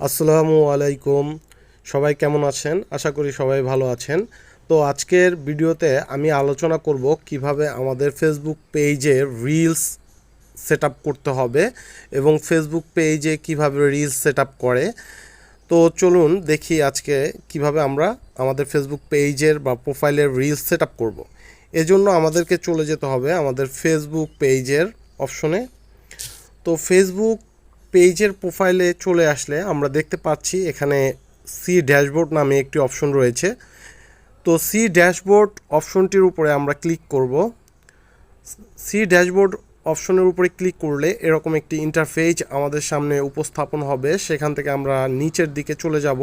আসসালামু আলাইকুম। সবাই কেমন আছেন? আশা করি সবাই ভালো আছেন। তো আজকের ভিডিওতে আমি আলোচনা করব কীভাবে আমাদের ফেসবুক পেজে রিলস সেট করতে হবে এবং ফেসবুক পেজে কীভাবে রিলস সেট করে। তো চলুন দেখি আজকে কীভাবে আমরা আমাদের ফেসবুক পেজের বা প্রোফাইলের রিলস সেট করব। এজন্য আমাদেরকে চলে যেতে হবে আমাদের ফেসবুক পেজের অপশনে তো ফেসবুক পেজের প্রোফাইলে চলে আসলে আমরা দেখতে পাচ্ছি এখানে সি ড্যাশবোর্ড নামে একটি অপশন রয়েছে। তো সি ড্যাশবোর্ড অপশনটির উপরে আমরা ক্লিক করব। সি ড্যাশবোর্ড অপশনের উপরে ক্লিক করলে এরকম একটি ইন্টারফেস আমাদের সামনে উপস্থাপন হবে। সেখান থেকে আমরা নিচের দিকে চলে যাব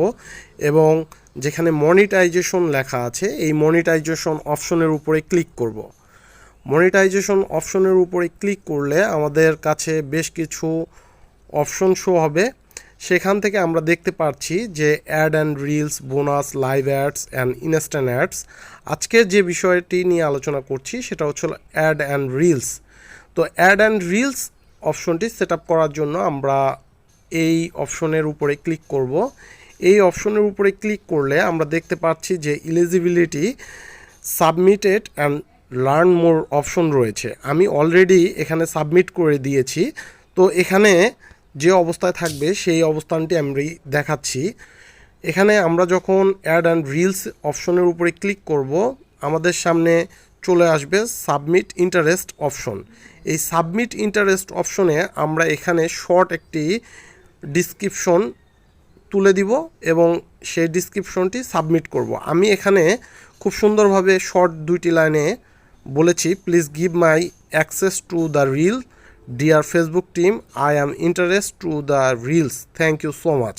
এবং যেখানে মনিটাইজেশন লেখা আছে, এই মনিটাইজেশন অপশনের উপরে ক্লিক করব। মনিটাইজেশন অপশনের উপরে ক্লিক করলে আমাদের কাছে বেশ কিছু অপশন শো হবে। সেখান থেকে আমরা দেখতে পাচ্ছি যে ad and reels, bonus, live ads and instant ads. আজকে যে বিষয়টি নিয়ে আলোচনা করছি সেটা হচ্ছে অ্যাড অ্যান্ড রিলস। তো অ্যাড অ্যান্ড রিলস অপশনটি সেট করার জন্য আমরা এই অপশনের উপরে ক্লিক করব। এই অপশনের উপরে ক্লিক করলে আমরা দেখতে পাচ্ছি যে eligibility submitted and learn more option রয়েছে। আমি অলরেডি এখানে সাবমিট করে দিয়েছি। তো এখানে যে অবস্থায় থাকবে, সেই অবস্থানটি আমি দেখাচ্ছি। এখানে আমরা যখন অ্যাড অ্যান্ড রিলস অপশনের উপরে ক্লিক করব, আমাদের সামনে চলে আসবে সাবমিট ইন্টারেস্ট অপশন এই সাবমিট ইন্টারেস্ট অপশনে আমরা এখানে শর্ট একটি ডিসক্রিপশন তুলে দিব এবং সেই ডিসক্রিপশনটি সাবমিট করব। আমি এখানে খুব সুন্দরভাবে শর্ট দুইটি লাইনে বলেছি please give my access to the reel dear Facebook team I am interest to the reels thank you so much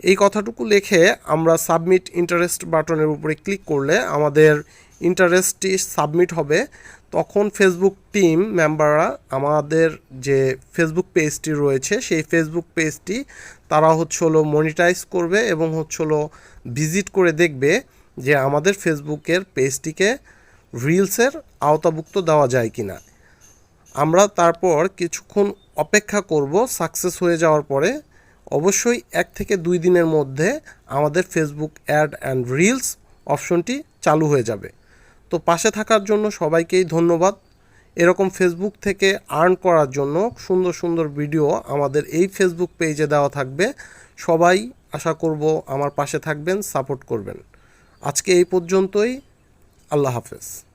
এই কথাটুকু লিখে আমরা সাবমিট ইন্টারেস্ট বাটনের উপরে ক্লিক করলে আমাদের ইন্টারেস্টটি সাবমিট হবে। তখন ফেসবুক টিম মেম্বাররা আমাদের যে ফেসবুক পেজটি রয়েছে, সেই ফেসবুক পেজটি তারা হচ্ছে হলো মনিটাইজ করবে এবং হচ্ছে হলো ভিজিট করে দেখবে যে আমাদের ফেসবুকের পেজটিকে রিলসের আওতাভুক্ত দেওয়া যায় কি না আমরা তারপর কিছুক্ষণ অপেক্ষা করব সাকসেস হয়ে যাওয়ার পরে। অবশ্যই এক থেকে দুই দিনের মধ্যে আমাদের ফেসবুক অ্যাড অ্যান্ড রিলস অপশনটি চালু হয়ে যাবে। তো পাশে থাকার জন্য সবাইকেই ধন্যবাদ। এরকম ফেসবুক থেকে আর্ন করার জন্য সুন্দর সুন্দর ভিডিও আমাদের এই ফেসবুক পেজে দেওয়া থাকবে। সবাই আশা করব আমার পাশে থাকবেন সাপোর্ট করবেন। আজকে এই পর্যন্তই। আল্লাহ হাফেজ।